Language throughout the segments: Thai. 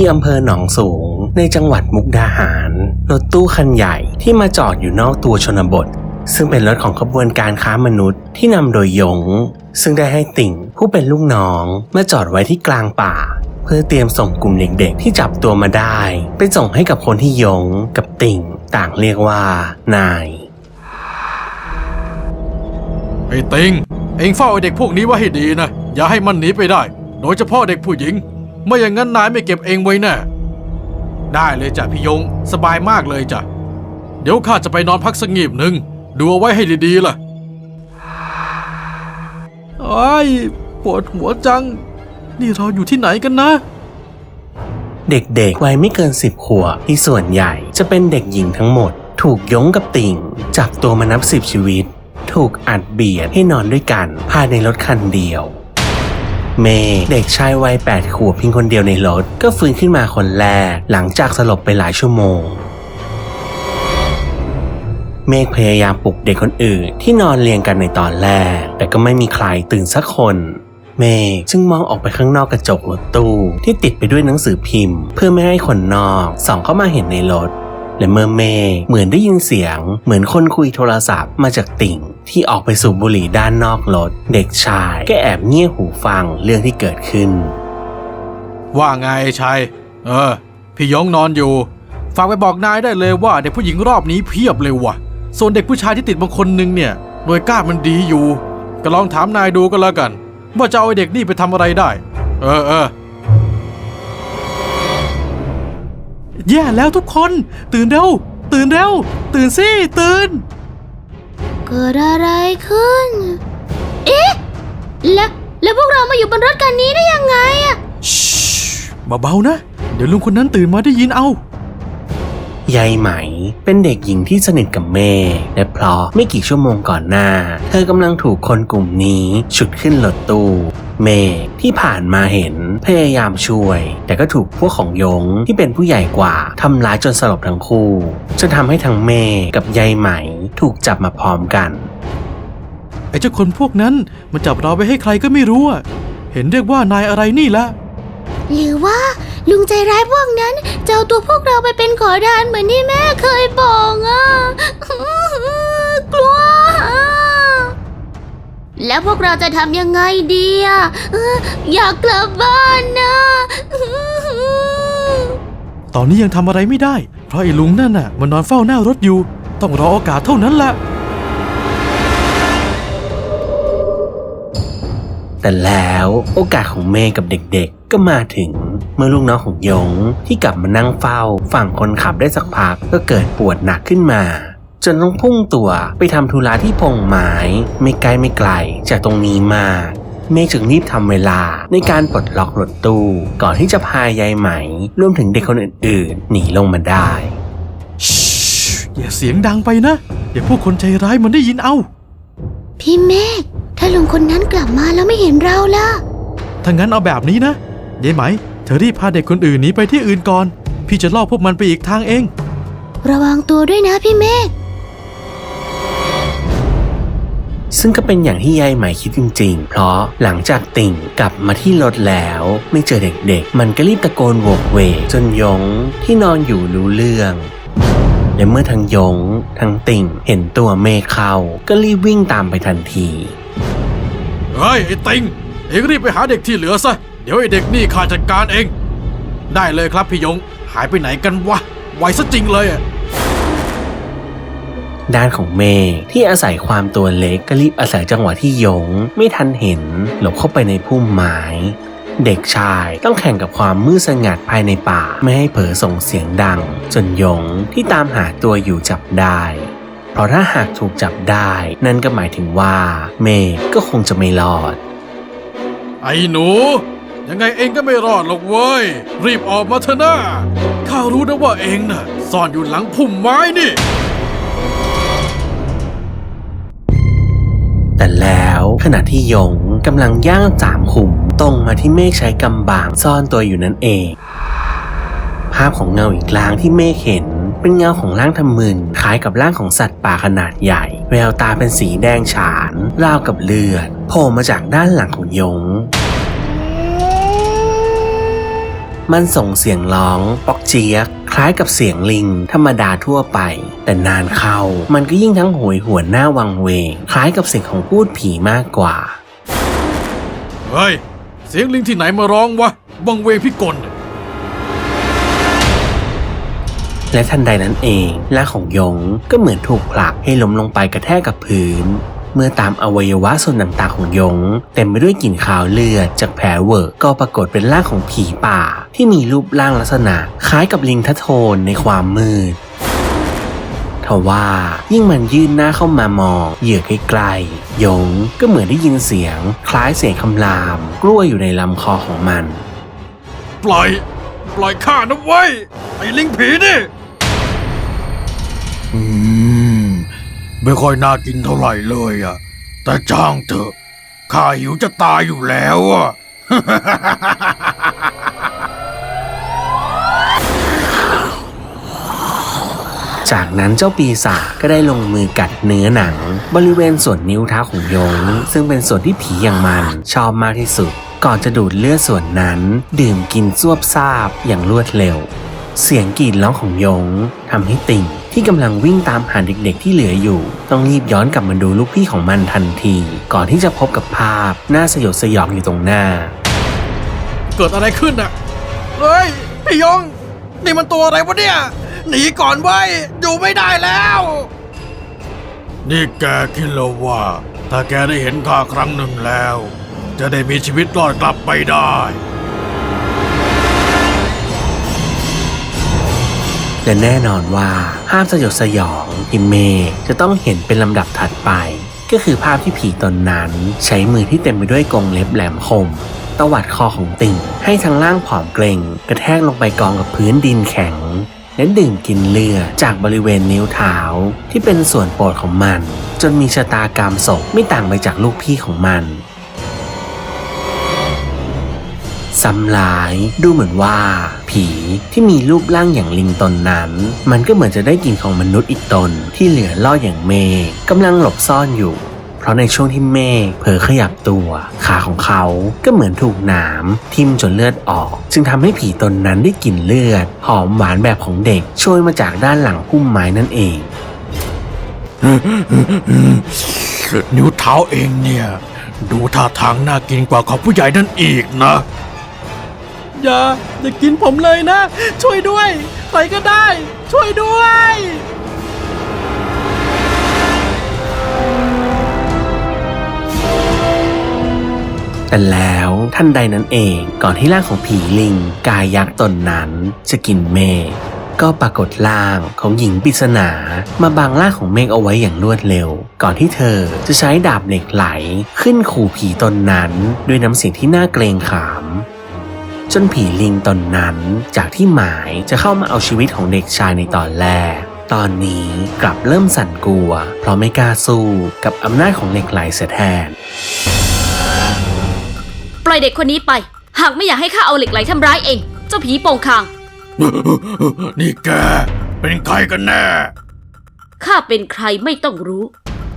ที่อำเภอหนองสูง ในจังหวัดมุกดาหาร รถตู้คันใหญ่ที่มาจอดอยู่นอกตัวชนบท ซึ่งเป็นรถของขบวนการค้ามนุษย์ที่นำโดยยง ซึ่งได้ให้ติ่งผู้เป็นลูกน้องมาจอดไว้ที่กลางป่า เพื่อเตรียมส่งกลุ่มเด็กๆ ที่จับตัวมาได้ ไปส่งให้กับคนที่ยงกับติ่ง ต่างเรียกว่า นายไอ้ติงเองเฝ้าไอ้เด็กพวกนี้ไว้ให้ดีนะ อย่าให้มันหนีไปได้ โดยเฉพาะเด็กผู้หญิง ไม่อย่างนั้นนายไม่เก็บเองไว้แน่ได้เลยจ้ะพี่ยง สบายมากเลยจ้ะ เดี๋ยวข้าจะไปนอนพักสักงีบหนึ่งดูเอาไว้ให้ดีๆล่ะไอ้ยปวดหัวจัง นี่เราอยู่ที่ไหนกันนะ เด็กๆวัยไม่เกินสิบขวบที่ส่วนใหญ่จะเป็นเด็กหญิงทั้งหมด ถูกยงกับติ่งจับตัวมานับสิบชีวิต ถูกอัดเบียดให้นอนด้วยกันภายในรถคันเดียว เมย์เด็กชายวัยแปดขวบเพียงคนเดียวในรถ ก็ฟื้นขึ้นมาคนแรก หลังจากสลบไปหลายชั่วโมง เมฆพยายามปลุกเด็กคนอื่นที่นอนเรียงกันในตอนแรก แต่ก็ไม่มีใครตื่นสักคนเมฆจึงมองออกไปข้างนอกกระจกรถตู้ที่ติดไปด้วยหนังสือพิมพ์ เพื่อไม่ให้คนนอกส่องเข้ามาเห็นในรถและเมื่อเมฆเหมือนได้ยินเสียง เหมือนคนคุยโทรศัพท์มาจากติ่ง ที่ออกไปสูบบุหรี่ด้านนอกรถ เด็กชายก็แอบเงี่ยหูฟังเรื่องที่เกิดขึ้น ว่าไงชัย เออ พี่ยงนอนอยู่ ฝากไปบอกนายได้เลยว่าเด็กผู้หญิงรอบนี้เพียบเลยว่ะ ส่วนเด็กผู้ชายที่ติดบางคนนึงเนี่ยหน่วยก้านมันดีอยู่ ก็ลองถามนายดูก็แล้วกัน ว่าจะเอาไอ้เด็กนี่ไปทำอะไรได้ เออเออแย่แล้วทุกคน ตื่นเร็ว ตื่นเร็ว ตื่นสิ ตื่น เกิดอะไรขึ้น เอ๊ะ แล้ว แล้วพวกเรามาอยู่บนรถคันนี้ได้ยังไงอะชิเบาๆนะ เดี๋ยวลุงคนนั้นตื่นมาได้ยินเอา ยายไหม เป็นเด็กหญิงที่สนิทกับเมย์และเพราะไม่กี่ชั่วโมงก่อนหน้า เธอกำลังถูกคนกลุ่มนี้ฉุดขึ้นรถตู้เมย์ที่ผ่านมาเห็นพยายามช่วย แต่ก็ถูกพวกของยงที่เป็นผู้ใหญ่กว่าทำร้ายจนสลบทั้งคู่จนทำให้ทั้งเมย์กับยายไหมถูกจับมาพร้อมกันไอ้เจ้าคนพวกนั้นมันจับเราไปให้ใครก็ไม่รู้อะเห็นเรียกว่านายอะไรนี่ละหรือว่า ลุงใจร้ายพวกนั้นจะเอาตัวพวกเราไปเป็นขอทานเหมือนที่แม่เคยบอกอะกลัว แล้วพวกเราจะทำยังไงดีอะเอออยากกลับบ้านนะตอนนี้ยังทำอะไรไม่ได้ เพราะไอ้ลุงนั่นน่ะ มันนอนเฝ้าหน้ารถอยู่ ต้องรอโอกาสเท่านั้นแหละ แต่แล้วโอกาสของเมย์กับเด็กๆ ก็มาถึงเมื่อลูกน้องของยงที่กลับมานั่งเฝ้า ฝั่งคนขับได้สักพักก็เกิดปวดหนักขึ้นมา จนต้องพุ่งตัวไปทำธุระที่พงไม้ไม่ไกลไม่ไกลจากตรงนี้มากเมฆจึงรีบทำเวลาในการปลดล็อกรถตู้ ก่อนที่จะพายายไหมรวมถึงเด็กคนอื่นๆ หนีลงมาได้ชิอย่าเสียงดังไปนะ เดี๋ยวพวกคนใจร้ายมันได้ยินเอา พี่เมฆ ถ้าลุงคนนั้นกลับมาแล้วไม่เห็นเราล่ะ ถ้างั้นเอาแบบนี้นะยายไหม เธอรีบพาเด็กคนอื่นหนีไปที่อื่นก่อน พี่จะล่อพวกมันไปอีกทางเอง ระวังตัวด้วยนะพี่เมฆ ซึ่งก็เป็นอย่างที่ยายใหม่คิดจริงๆ เพราะหลังจากติ่งกลับมาที่รถแล้ว ไม่เจอเด็กๆ มันก็รีบตะโกนโวกเวกจนยงที่นอนอยู่รู้เรื่อง และเมื่อทั้งยงทั้งติ่งเห็นตัวเมฆเข้าก็รีบวิ่งตามไปทันที เฮ้ยไอ้ติงเอ็งรีบไปหาเด็กที่เหลือซะ เดี๋ยวไอ้เด็กนี่ข้าจัดการเอง ได้เลยครับพี่ยง หายไปไหนกันวะ ไวซะจริงเลยอะด้านของเมฆที่อาศัยความตัวเล็กก็รีบอาศัยจังหวะที่ยง ไม่ทันเห็น หลบเข้าไปในพุ่มไม้เด็กชายต้องแข่งกับความมืดสงัดภายในป่า ไม่ให้เผลอส่งเสียงดัง จนยงที่ตามหาตัวอยู่จับได้ เพราะถ้าหากถูกจับได้ นั่นก็หมายถึงว่า เมฆก็คงจะไม่รอด ไอ้หนู ยังไงเองก็ไม่รอดหรอกเว้ย รีบออกมาเถอะนะข้ารู้นะว่าเองน่ะ ซ่อนอยู่หลังพุ่มไม้นี่ แต่แล้วขณะที่ยงกำลังย่างสามขุมตรงมาที่เมฆใช้กำบางซ่อนตัวอยู่นั่นเอง ภาพของเงาอีกร่างที่เมฆเห็น เป็นเงาของร่างทำมึนคล้ายกับร่างของสัตว์ป่าขนาดใหญ่ แววตาเป็นสีแดงฉานราวกับเลือดโผล่มาจากด้านหลังของยงมันส่งเสียงร้องปอกเจียก คล้ายกับเสียงลิง ธรรมดาทั่วไป แต่นานเข้า มันก็ยิ่งทั้งโหยหวนหน้าวังเวง คล้ายกับเสียงของพูดผีมากกว่า เฮ้ย เสียงลิงที่ไหนมาร้องวะวังเวงพิกล และทันใดนั้นเองร่างของยงก็เหมือนถูกผลักให้ล้มลงไปกระแทกกับพื้น เมื่อตามอวัยวะส่วนต่างๆของยงเต็มไปด้วยกลิ่นคาวเลือดจากแผลเวอะก็ปรากฏเป็นร่างของผีป่า ที่มีรูปร่างลักษณะ คล้ายกับลิงทะโทนในความมืดทว่ายิ่งมันยื่นหน้าเข้ามามองเหยื่อใกล้ๆยงก็เหมือนได้ยินเสียง คล้ายเสียงคำราม กล้วอยู่ในลำคอของมัน ปล่อย ปล่อยข้านะเว้ยไอ้ลิงผีนี่ อืม ไม่ค่อยน่ากินเท่าไหร่เลยอะแต่จ้างเถอะข้าหิวจะตายอยู่แล้วอะจากนั้นเจ้าปีศาจก็ได้ลงมือกัดเนื้อหนัง บริเวณส่วนนิ้วเท้าของยง ซึ่งเป็นส่วนที่ผีอย่างมันชอบมากที่สุด ก่อนจะดูดเลือดส่วนนั้น ดื่มกินซวบซาบอย่างรวดเร็ว เสียงกรีดร้องของยงทำให้ติ่ง ที่กำลังวิ่งตามหาเด็กๆที่เหลืออยู่ ต้องรีบย้อนกลับมาดูลูกพี่ของมันทันที ก่อนที่จะพบกับภาพน่าสยดสยองอยู่ตรงหน้า เกิดอะไรขึ้นอะเฮ้ยพี่ยง นี่มันตัวอะไรวะเนี่ย หนีก่อนไว้ยอยู่ไม่ได้แล้ว นี่แกคิดแล้วว่า ถ้าแกได้เห็นข้าครั้งหนึ่งแล้ว จะได้มีชีวิตรอดกลับไปได้ และแน่นอนว่าภาพสยดสยองที่เมจะต้องเห็นเป็นลำดับถัดไป ก็คือภาพที่ผีตนนั้น ใช้มือที่เต็มไปด้วยกรงเล็บแหลมคมตวัดคอของติ่งให้ทั้งล่างผอมเกร็งกระแทกลงไปกองกับพื้นดินแข็งและดื่มกินเลือดจากบริเวณนิ้วเท้าที่เป็นส่วนโปรดของมัน จนมีชะตากรรมศพไม่ต่างไปจากลูกพี่ของมัน ซ้ำร้าย ดูเหมือนว่า ผีที่มีรูปร่างอย่างลิงตนนั้น มันก็เหมือนจะได้กลิ่นของมนุษย์อีกตนที่เหลือล่ออย่างเมฆกำลังหลบซ่อนอยู่เพราะในช่วงที่เมฆเผลอขยับตัว ขาของเขาก็เหมือนถูกหนามทิ่มจนเลือดออก จึงทำให้ผีตนนั้นได้กลิ่นเลือด หอมหวานแบบของเด็กโชยมาจากด้านหลังพุ่มไม้นั่นเองนิ้วเท้าเองเนี่ย ดูท่าทางน่ากินกว่าของผู้ใหญ่นั่นอีกนะ อย่าอย่ากินผมเลยนะ ช่วยด้วยใครก็ได้ ช่วยด้วย แต่แล้วท่านใดนั้นเองก่อนที่ร่างของผีลิง กายยักษ์ตนนั้นจะกินเมฆก็ปรากฏร่างของหญิงปริศนา มาบังร่างของเมฆเอาไว้อย่างรวดเร็ว ก่อนที่เธอจะใช้ดาบเหล็กไหล ขึ้นขู่ผีตนนั้น ด้วยน้ำเสียงที่น่าเกรงขาม จนผีลิงตนนั้นจากที่หมายจะเข้ามาเอาชีวิตของเด็กชายในตอนแรก ตอนนี้กลับเริ่มสั่นกลัว เพราะไม่กล้าสู้กับอำนาจของเหล็กไหลเสียแทน ปล่อยเด็กคนนี้ไป หากไม่อยากให้ข้าเอาเหล็กไหลทำร้ายเอง เจ้าผีโป่งคาง นี่แกเป็นใครกันแน่ ข้าเป็นใครไม่ต้องรู้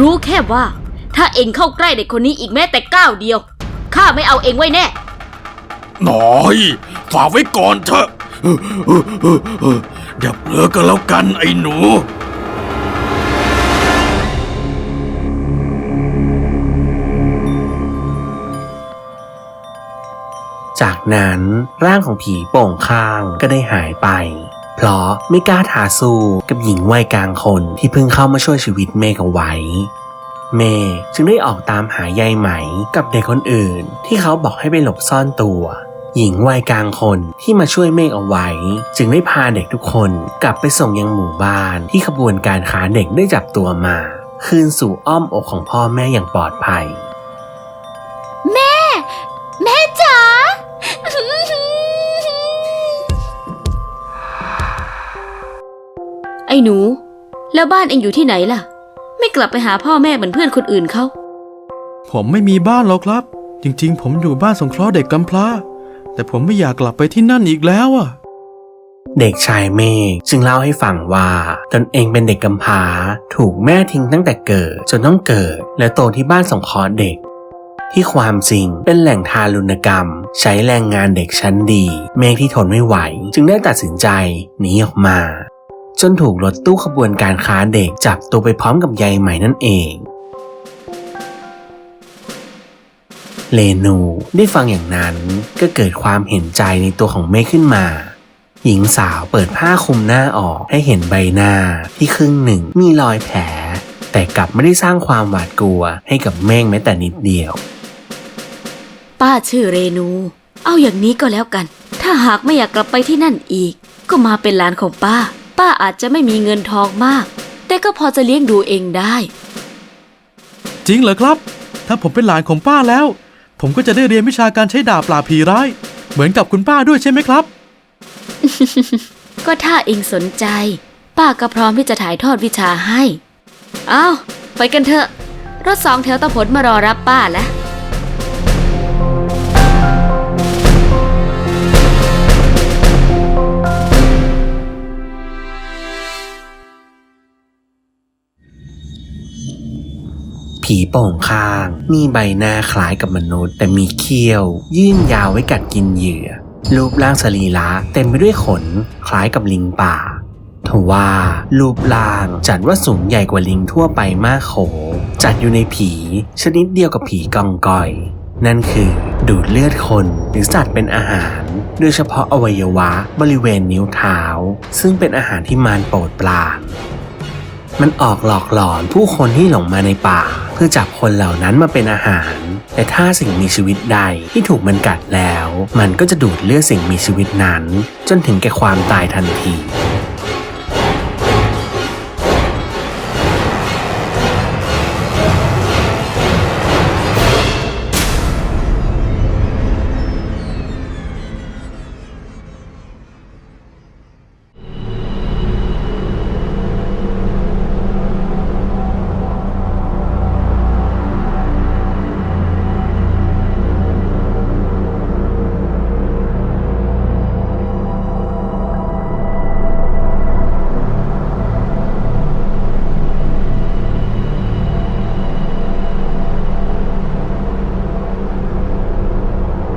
รู้แค่ว่า ถ้าเองเข้าใกล้เด็กคนนี้อีกแม้แต่ก้าวเดียว ข้าไม่เอาเองไว้แน่ น่อยฝากไว้ก่อนเถอะอย่าเผลอกันแล้วกันไอ้หนู จากนั้นร่างของผีโป่งข้างก็ได้หายไป เพราะไม่กล้าท้าสู้กับหญิงวัยกลางคนที่เพิ่งเข้ามาช่วยชีวิตเมฆเอาไว้เมฆจึงได้ออกตามหายายไหมกับเด็กคนอื่น ที่เขาบอกให้ไปหลบซ่อนตัว หญิงวัยกลางคนที่มาช่วยเมฆเอาไว้ จึงได้พาเด็กทุกคนกลับไปส่งยังหมู่บ้านที่ขบวนการค้าเด็กได้จับตัวมา คืนสู่อ้อมอกของพ่อแม่อย่างปลอดภัย แม่จ๋าไอ้หนู แล้วบ้านเองอยู่ที่ไหนล่ะ ไม่กลับไปหาพ่อแม่เหมือนเพื่อนคนอื่นเขาผมไม่มีบ้านหรอกครับ จริงๆ ผมอยู่บ้านสงเคราะห์เด็กกำพร้า แต่ผมไม่อยากกลับไปที่นั่นอีกแล้วอะ เด็กชายเมฆจึงเล่าให้ฟังว่า ตนเองเป็นเด็กกำพร้า ถูกแม่ทิ้งตั้งแต่เกิดจนต้องเกิด และโตที่บ้านสงเคราะห์เด็ก ที่ความจริงเป็นแหล่งทารุณกรรม ใช้แรงงานเด็กชั้นดี เมฆที่ทนไม่ไหว จึงได้ตัดสินใจหนีออกมา จนถูกรถตู้ขบวนการค้าเด็กจับตัวไปพร้อมกับยายใหม่นั่นเอง เลนู ได้ฟังอย่างนั้นก็เกิดความเห็นใจในตัวของเมฆขึ้นมา หญิงสาวเปิดผ้าคลุมหน้าออกให้เห็นใบหน้าที่ครึ่งหนึ่งมีรอยแผล แต่กลับไม่ได้สร้างความหวาดกลัวให้กับเมฆแม้แต่นิดเดียว ป้าชื่อเรนู เอาอย่างนี้ก็แล้วกัน ถ้าหากไม่อยากกลับไปที่นั่นอีก ก็มาเป็นหลานของป้า ป้าอาจจะไม่มีเงินทองมาก แต่ก็พอจะเลี้ยงดูเองได้ จริงเหรอครับ ถ้าผมเป็นหลานของป้าแล้ว ผมก็จะได้เรียนวิชาการใช้ดาบปราบผีร้าย เหมือนกับคุณป้าด้วยใช่ไหมครับ ก็ถ้าเองสนใจ ป้าก็พร้อมที่จะถ่ายทอดวิชาให้ เอาไปกันเถอะ รถสองแถวตะผลมารอรับป้าแล้ว ผีโป่งข้าง มีใบหน้าคล้ายกับมนุษย์ แต่มีเขี้ยว ยื่นยาวไว้กัดกินเหยื่อ รูปร่างสรีระเต็มไปด้วยขน คล้ายกับลิงป่าทว่ารูปร่างจัดว่าสูงใหญ่กว่าลิงทั่วไปมากโข จัดอยู่ในผี ชนิดเดียวกับผีกองกอย นั่นคือ ดูดเลือดคนหรือสัตว์เป็นอาหาร โดยเฉพาะอวัยวะบริเวณนิ้วเท้า ซึ่งเป็นอาหารที่มารโปรดปราน มันออกหลอกหลอนผู้คนที่หลงมาในป่า เพื่อจับคนเหล่านั้นมาเป็นอาหาร แต่ถ้าสิ่งมีชีวิตใดที่ถูกมันกัดแล้ว มันก็จะดูดเลือดสิ่งมีชีวิตนั้น จนถึงแก่ความตายทันที